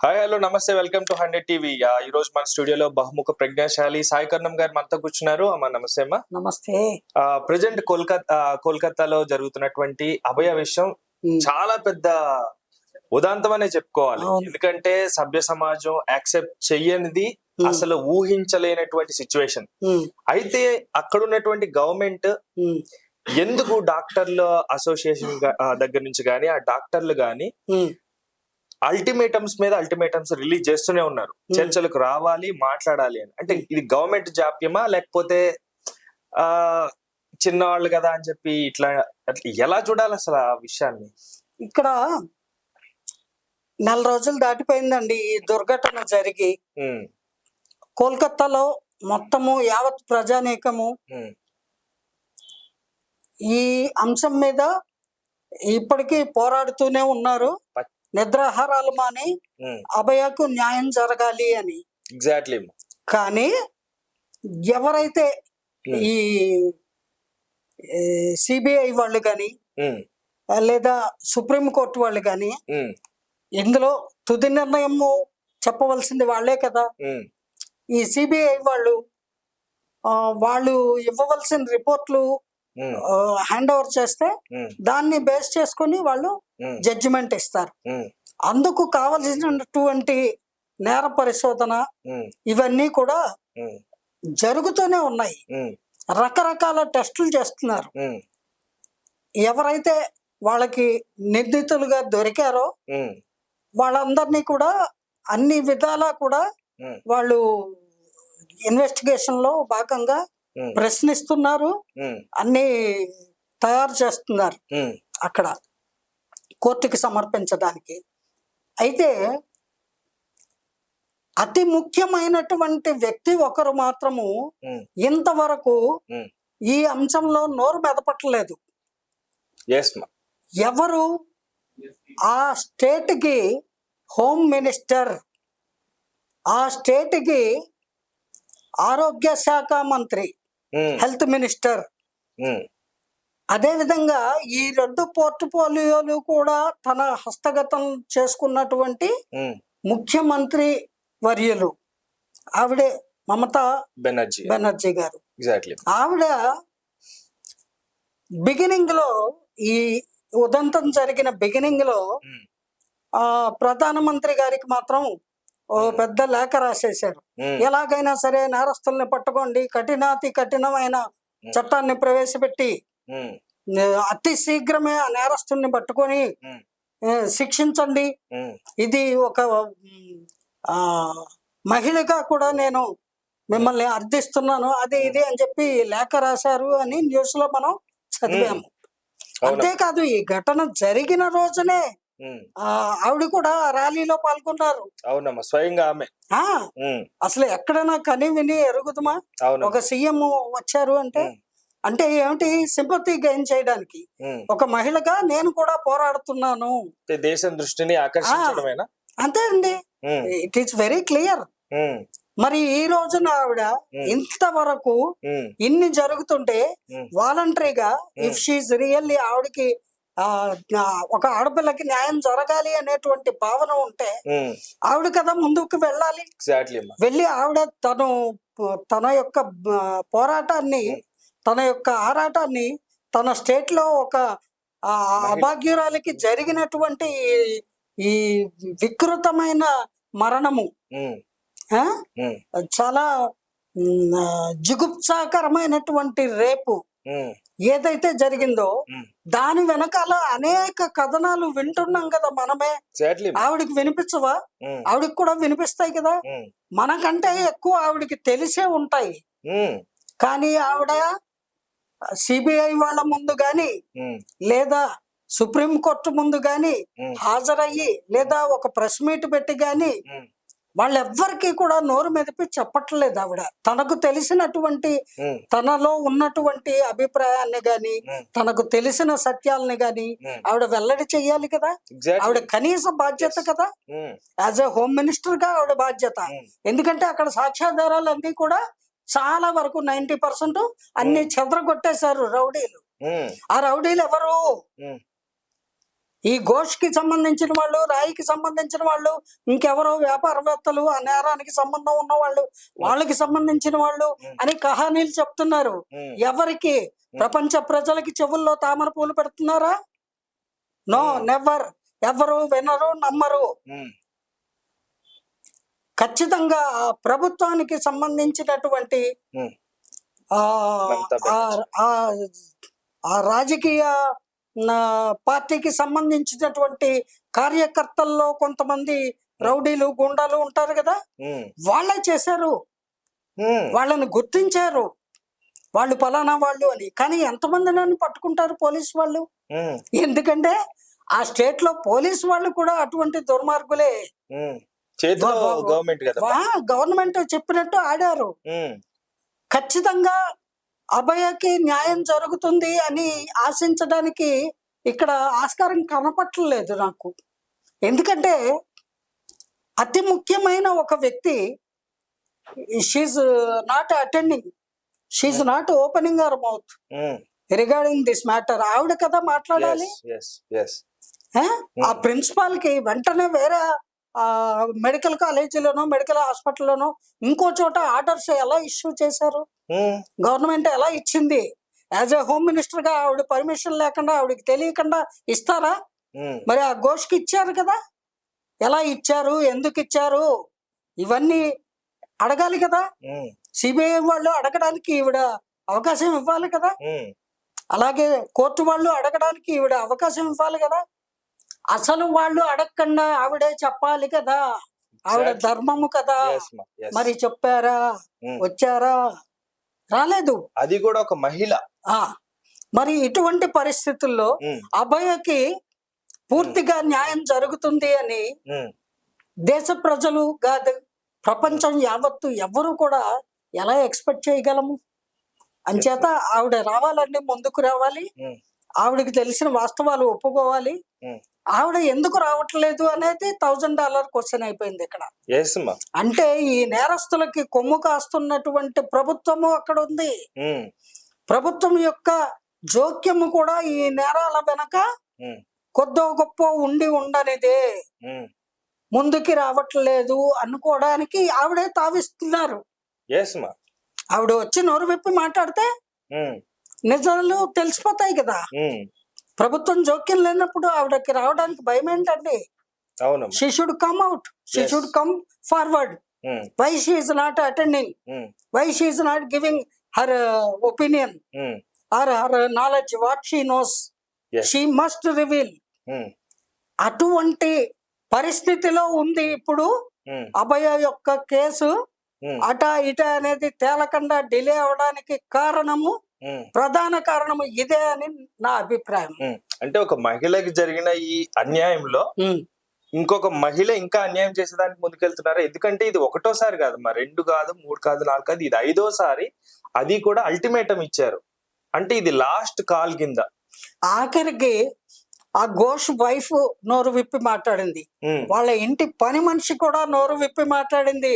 Hi hello namaste welcome to hundred TV ఈ రోజు మన స్టూడియోలో బహుముఖ ప్రజ్ఞాశాలి సాయి కర్ణం గారు మనతో కూర్చున్నారు. అమ్మ నమస్తే అమ్మా. నమస్తే. ప్రజెంట్ కోల్కతా కోల్కతాలో జరుగుతున్నటువంటి అభయ విషయం చాలా పెద్ద ఉదాంతం అనే చెప్పుకోవాలి. ఎందుకంటే సభ్య సమాజం యాక్సెప్ట్ చెయ్యనిది అసలు ఊహించలేనటువంటి సిచ్యువేషన్ అయితే అక్కడ ఉన్నటువంటి గవర్నమెంట్ ఎందుకు డాక్టర్ల అసోసియేషన్ దగ్గర నుంచి కానీ ఆ డాక్టర్లు ఉమ్, అల్టిమేటమ్స్ మీద అల్టిమేటమ్స్ రిలీజ్ చేస్తూనే ఉన్నారు. చర్చలకు రావాలి మాట్లాడాలి అని. అంటే ఇది గవర్నమెంట్ జాప్యమా లేకపోతే ఆ చిన్నవాళ్ళు కదా అని చెప్పి ఇట్లా ఎలా చూడాలి అసలు ఆ విషయాన్ని? ఇక్కడ నెల రోజులు దాటిపోయిందండి ఈ దుర్ఘటన జరిగి. ఉమ్, కోల్కతాలో మొత్తము యావత్ ప్రజానీకము ఉమ్, ఈ అంశం మీద ఇప్పటికీ పోరాడుతూనే ఉన్నారు. నిద్రాహారాలు మాని అభయకు న్యాయం జరగాలి అని. ఎగ్జాక్ట్లీ కానీ ఎవరైతే ఈ సిబిఐ వాళ్ళు కానీ లేదా సుప్రీంకోర్టు వాళ్ళు కానీ ఇందులో తుది నిర్ణయము చెప్పవలసింది వాళ్ళే కదా. ఈ సిబిఐ వాళ్ళు వాళ్ళు ఇవ్వవలసిన రిపోర్ట్లు హ్యాండ్ ఓవర్ చేస్తే దాన్ని బేస్ చేసుకొని వాళ్ళు జడ్జిమెంట్ ఇస్తారు. అందుకు కావలసినటువంటి నేర పరిశోధన ఇవన్నీ కూడా జరుగుతూనే ఉన్నాయి. రకరకాల టెస్టులు చేస్తున్నారు. ఎవరైతే వాళ్ళకి నిర్ణీతులుగా దొరికారో వాళ్ళందరినీ కూడా అన్ని విధాలా కూడా వాళ్ళు ఇన్వెస్టిగేషన్లో భాగంగా ప్రశ్నిస్తున్నారు. అన్ని తయారు చేస్తున్నారు. అక్కడ కోర్టుకి సమర్పించడానికి. అయితే అతి ముఖ్యమైనటువంటి వ్యక్తి ఒకరు మాత్రము ఇంతవరకు. ఈ అంశంలో నోరు మెదపట్లేదు. Yes మా ఎవరు? ఆ స్టేట్కి హోమ్ మినిస్టర్. ఆ స్టేట్కి ఆరోగ్య శాఖ మంత్రి. Health minister. ఉమ్, అదేవిధంగా ఈ రెండు పోర్ట్ఫోలియోలు కూడా తన హస్తగతం చేసుకున్నటువంటి ఉమ్, ముఖ్యమంత్రి వర్యులు. ఆవిడే మమతా బెనర్జీ బెనర్జీ గారు. ఎగ్జాక్ట్లీ ఆవిడ బిగినింగ్లో ఈ ఉదంతం జరిగిన బిగినింగ్లో ప్రధానమంత్రి గారికి మాత్రం ఓ. పెద్ద లేఖ రాసేశారు. ఎలాగైనా సరే నేరస్తుల్ని పట్టుకోండి. కఠినాతి కఠినమైన. చట్టాన్ని ప్రవేశపెట్టి అతి శీఘ్రమే ఆ నేరస్తుల్ని పట్టుకొని శిక్షించండి. ఇది ఒక మహిళగా కూడా నేను మిమ్మల్ని అర్థిస్తున్నాను. అది ఇది అని చెప్పి లేఖ రాశారు అని న్యూస్లో మనం చదివాము. అంతేకాదు ఈ ఘటన జరిగిన రోజునే ఆవిడ కూడా ర్యాలీలో పాల్గొన్నారు. అవునమ్మా స్వయంగా ఆమె. అసలు ఎక్కడైనా కని విని ఎరుగుదమా? అవును ఒక సీఎం వచ్చారు అంటే అంటే ఏమిటి సింపతి గెయిన్ చేయడానికి. ఒక మహిళగా నేను కూడా పోరాడుతున్నాను. దేశం దృష్టిని ఆకర్షించడమేనా? అంతే అండి. ఇట్ ఈస్ వెరీ క్లియర్ మరి ఈ రోజున ఆవిడ. ఇంతవరకు ఇన్ని జరుగుతుంటే. వాలంటరీగా ఇఫ్. షీఈ్ రియల్లీ ఆవిడకి ఒక ఆడపిల్లకి న్యాయం జరగాలి అనేటువంటి భావన ఉంటే ఆవిడ కదా ముందుకు వెళ్ళాలి. వెళ్ళి ఆవిడ తను తన యొక్క పోరాటాన్ని. తన యొక్క ఆరాటాన్ని తన స్టేట్లో ఒక. అభాగ్యురాలికి జరిగినటువంటి ఈ- వికృతమైన మరణము. చాలా జిగుప్సాకరమైనటువంటి రేపు. ఏదైతే జరిగిందో దాని వెనకాల అనేక కథనాలు వింటున్నాం కదా మనమే. ఆవిడకి వినిపించవా? ఆవిడకి కూడా వినిపిస్తాయి కదా. మనకంటే ఎక్కువ ఆవిడకి తెలిసే ఉంటాయి. కానీ ఆవిడ సిబిఐ వాళ్ళ ముందు గాని లేదా సుప్రీం కోర్టు ముందు గాని హాజరయ్యి లేదా ఒక ప్రెస్ మీట్ పెట్టి గాని వాళ్ళెవ్వరికీ కూడా నోరు మెదిపి చెప్పట్లేదు ఆవిడ. తనకు తెలిసినటువంటి తనలో ఉన్నటువంటి అభిప్రాయాన్ని గాని తనకు తెలిసిన సత్యాలని గాని ఆవిడ వెల్లడి చెయ్యాలి కదా? ఆవిడ కనీస బాధ్యత. కదా? యాజ్ ఎ హోమ్ మినిస్టర్గా ఆవిడ బాధ్యత. ఎందుకంటే అక్కడ సాక్ష్యాధారాలు అన్ని కూడా చాలా వరకు నైన్టీ పర్సెంట్ అన్ని చెదరగొట్టేశారు రౌడీలు. ఆ రౌడీలు ఎవరు? ఈ ఘోష్కి సంబంధించిన వాళ్ళు రాయికి సంబంధించిన వాళ్ళు ఇంకెవరో వ్యాపారవేత్తలు ఆ నేరానికి సంబంధం ఉన్న వాళ్ళు వాళ్ళకి సంబంధించిన వాళ్ళు అని కహానీలు చెప్తున్నారు. ఎవరికి? ప్రపంచ ప్రజలకి చెవుల్లో తామర పూలు పెడుతున్నారా? నో. నెవర్. ఎవరు వినరు నమ్మరు. ఖచ్చితంగా ఆ ప్రభుత్వానికి సంబంధించినటువంటి. ఆ రాజకీయ పార్టీకి సంబంధించినటువంటి కార్యకర్తల్లో కొంతమంది రౌడీలు గుండాలు ఉంటారు కదా? వాళ్ళే చేశారు. వాళ్ళని గుర్తించారు. వాళ్ళు పలానా వాళ్ళు అని. కానీ ఎంతమంది నన్ను పట్టుకుంటారు పోలీస్ వాళ్ళు? ఎందుకంటే ఆ స్టేట్లో పోలీస్ వాళ్ళు కూడా అటువంటి దుర్మార్గులే. గవర్నమెంట్ చెప్పినట్టు ఆడారు. ఖచ్చితంగా అభయకి న్యాయం జరుగుతుంది అని ఆశించడానికి ఇక్కడ ఆస్కారం కనపట్టలేదు నాకు. ఎందుకంటే అతి ముఖ్యమైన ఒక వ్యక్తి she's not attending she's not opening our mouth regarding this matter ఆవిడ కదా మాట్లాడాలి? ఆ ప్రిన్సిపాల్కి వెంటనే వేరే మెడికల్ కాలేజీలోనో మెడికల్ హాస్పిటల్లోనో ఇంకో చోట ఆర్డర్స్ ఎలా ఇష్యూ చేశారు? గవర్నమెంట్ ఎలా ఇచ్చింది? యాజ్ ఎ హోమ్ మినిస్టర్గా ఆవిడ పర్మిషన్ లేకుండా ఆవిడకి తెలియకుండా ఇస్తారా? మరి ఆ ఘోష్కి ఇచ్చారు కదా? ఎలా ఇచ్చారు? ఎందుకు ఇచ్చారు? ఇవన్నీ అడగాలి కదా? సిబిఐ వాళ్ళు అడగడానికి ఈవిడ అవకాశం ఇవ్వాలి కదా? అలాగే కోర్టు వాళ్ళు అడగడానికి ఈవిడ అవకాశం ఇవ్వాలి కదా? అసలు వాళ్ళు అడగకుండా ఆవిడే చెప్పాలి కదా. ఆవిడ. ధర్మము కదా. మరి చెప్పారా? ఉమ్. వచ్చారా? రాలేదు. అది కూడా ఒక మహిళ. ఆ. మరి ఇటువంటి పరిస్థితుల్లో ఉమ్, అభయకి పూర్తిగా న్యాయం జరుగుతుంది అని దేశ ప్రజలు కాదు ప్రపంచం యావత్తు ఎవరు కూడా ఎలా ఎక్స్పెక్ట్ చేయగలము? అంచేత ఆవిడ రావాలండి ముందుకు రావాలి. ఆవిడకి తెలిసిన వాస్తవాలు ఒప్పుకోవాలి. ఆవిడ ఎందుకు రావట్లేదు అనేది థౌజండ్ డాలర్ క్వశ్చన్ అయిపోయింది ఇక్కడ. అంటే ఈ నేరస్తులకి కొమ్ము కాస్తున్నటువంటి ప్రభుత్వము అక్కడ ఉంది. ప్రభుత్వం యొక్క జోక్యము కూడా ఈ నేరాల వెనక కొద్దో గొప్ప ఉండి ఉండనిదే. ముందుకి రావట్లేదు అనుకోవడానికి ఆవిడే తావిస్తున్నారు. ఆవిడ వచ్చి నోరు విప్పి మాట్లాడితే నిజాలు తెలిసిపోతాయి కదా. ప్రభుత్వం జోక్యం లేనప్పుడు ఆవిడకి రావడానికి భయం ఏంటండి she should come out she. Should come forward why she is not attending why she is not giving her opinion or her knowledge what she knows. She must reveal అటువంటి పరిస్థితిలో ఉంది ఇప్పుడు అభయ యొక్క కేసు. అట ఇట అనేది తేలకుండా డిలే అవడానికి కారణము ప్రధాన కారణము ఇదే అని నా అభిప్రాయం. అంటే ఒక మహిళకి జరిగిన ఈ అన్యాయంలో ఇంకొక మహిళ ఇంకా అన్యాయం చేసేదానికి ముందుకెళ్తున్నారు? ఎందుకంటే ఇది ఒకటోసారి కాదు మా రెండు కాదు మూడు కాదు నాలుగు కాదు ఇది ఐదోసారి అది కూడా అల్టిమేటం ఇచ్చారు. అంటే ఇది లాస్ట్ కాల్ కింద. ఆఖరికి ఆ ఘోష్ వైఫ్ నోరు విప్పి మాట్లాడింది. వాళ్ళ ఇంటి పని మనిషి కూడా నోరు విప్పి మాట్లాడింది.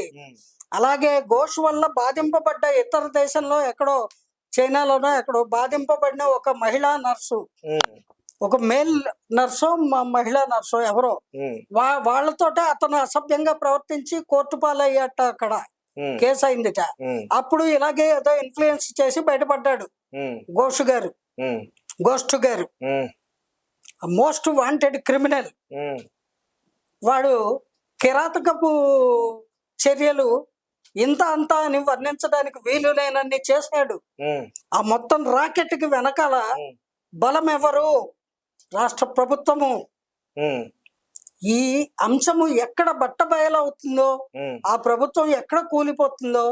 అలాగే ఘోష్ వల్ల బాధింపబడ్డ ఇతర దేశంలో ఎక్కడో చైనాలోనో ఎక్కడో బాధింపబడిన ఒక మహిళా నర్సు. ఒక మేల్ నర్సో మ- మహిళా నర్సో ఎవరో వా వాళ్ళతోటే అతను అసభ్యంగా ప్రవర్తించి కోర్టు పాలయ్యాట అక్కడ. కేసు అయిందిట అప్పుడు ఇలాగే ఏదో ఇన్ఫ్లుయెన్స్ చేసి బయటపడ్డాడు. ఘోష్ గారు. గోస్ట్ గారు. Most wanted criminal. వాడు కిరాతకపు చర్యలు ఇంత అంత అని వర్ణించడానికి వీలు లేనన్ని చేశాడు. ఆ మొత్తం రాకెట్కి వెనకాల బలం ఎవరు రాష్ట్ర ప్రభుత్వము. ఈ అంశము ఎక్కడ బట్టబయలవుతుందో ఉమ్, ఆ ప్రభుత్వం ఎక్కడ కూలిపోతుందో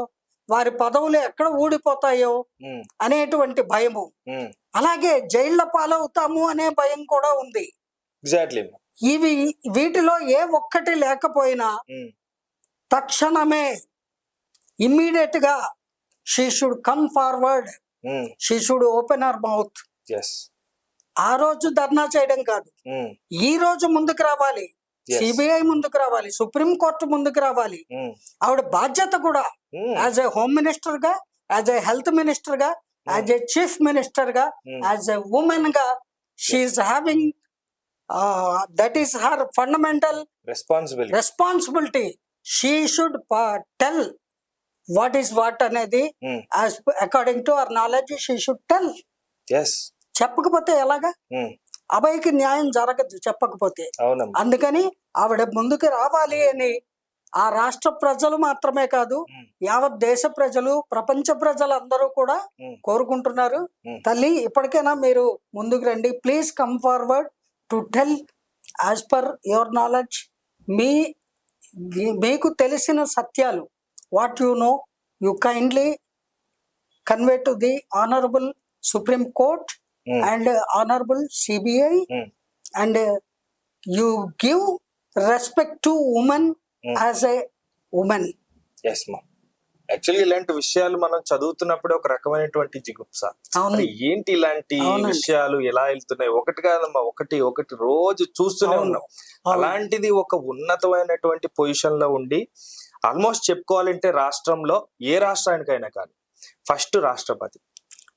వారి పదవులు ఎక్కడ ఊడిపోతాయో అనేటువంటి భయము. అలాగే జైళ్ళ పాలవుతాము అనే భయం కూడా ఉంది. ఎగ్జాక్ట్లీ. ఇవి వీటిలో ఏ ఒక్కటి లేకపోయినా తక్షణమే ఇమ్మీడియట్గా she should come forward she should open our mouth ఆ రోజు ధర్నా చేయడం కాదు. ఉమ్, ఈ రోజు ముందుకు రావాలి. సిబిఐ ముందుకు రావాలి. సుప్రీం కోర్టు ముందుకు రావాలి. ఉమ్, ఆవిడ బాధ్యత కూడా యాజ్ ఏ హోమ్ మినిస్టర్గా యాజ్ ఏ హెల్త్ మినిస్టర్గా యాజ్ ఏ చీఫ్ మినిస్టర్గా as a ఉమెన్గా she is having that is her fundamental responsibility responsibility she should tell what is what అనేది Hmm. According to our knowledge she should tell చెప్పకపోతే ఎలాగా? అబ్బాయికి న్యాయం జరగదు చెప్పకపోతే. అందుకని ఆవిడ ముందుకు రావాలి అని ఆ రాష్ట్ర ప్రజలు మాత్రమే కాదు Hmm. యావత్ దేశ ప్రజలు ప్రపంచ ప్రజలు అందరూ కూడా Hmm. కోరుకుంటున్నారు. Hmm. తల్లి ఇప్పటికైనా మీరు ముందుకు రండి. Please come forward to tell as per your knowledge మీ- మీకు తెలిసిన సత్యాలు what you know you kindly convey to the honourable supreme court. And honourable CBI. And you give respect to women. As a woman as మా actually ఇలాంటి విషయాలు మనం చదువుతున్నప్పుడే ఒక రకమైనటువంటి జిగుప్స ఏంటి ఇలాంటి. విషయాలు ఎలా వెళ్తున్నాయి ఒకటి కాదమ్మా ఒకటి ఒకటి రోజు చూస్తూనే. ఉన్నాం. అలాంటిది ఒక ఉన్నతమైనటువంటి పొజిషన్లో ఉండి ఆల్మోస్ట్ చెప్పుకోవాలంటే రాష్ట్రంలో ఏ రాష్ట్రానికైనా కానీ ఫస్ట్ రాష్ట్రపతి.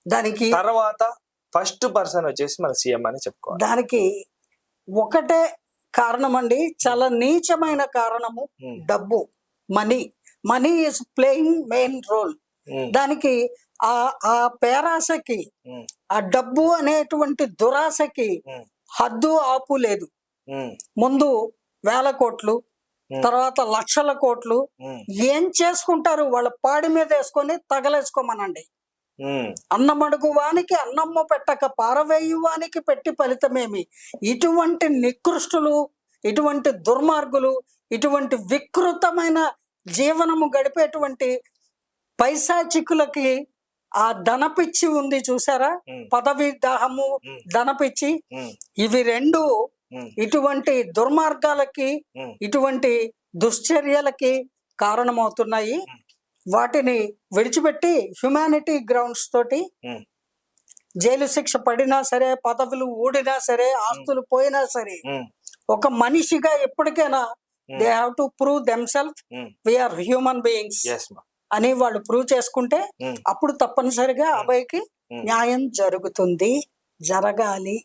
దానికి తర్వాత ఫస్ట్ పర్సన్ వచ్చేసి మన సీఎం అని చెప్పుకోవాలి. దానికి ఒకటే కారణం అండి చాలా నీచమైన కారణము ఉమ్, డబ్బు money. Money is playing main role దానికి ఆ ఆ పేరాసకి ఉమ్, ఆ డబ్బు అనేటువంటి దురాశకి హద్దు ఆపు లేదు. ముందు వేల కోట్లు Hmm. తర్వాత లక్షల కోట్లు. ఏం చేసుకుంటారు? వాళ్ళ పాడి మీద వేసుకొని తగలేసుకోమనండి. అన్నమడుగు వానికి అన్నమ్మ పెట్టక పారవేయు వానికి పెట్టి ఫలితమేమి? ఇటువంటి నికృష్టులు ఇటువంటి దుర్మార్గులు ఇటువంటి వికృతమైన జీవనము గడిపేటువంటి పైశాచికులకి ఆ ధనపిచ్చి ఉంది చూసారా? పదవి దాహము ధనపిచ్చి. ఇవి రెండు ఇటువంటి దుర్మార్గాలకి ఇటువంటి దుశ్చర్యలకి కారణమవుతున్నాయి. వాటిని విడిచిపెట్టి హ్యుమానిటీ గ్రౌండ్స్ తోటి జైలు శిక్ష పడినా సరే పదవులు ఊడినా సరే ఆస్తులు పోయినా సరే ఒక మనిషిగా ఎప్పటికైనా. They have to prove themself. We are human beings అని వాళ్ళు ప్రూవ్ చేసుకుంటే అప్పుడు తప్పనిసరిగా అబ్బాయికి. న్యాయం జరుగుతుంది. జరగాలి.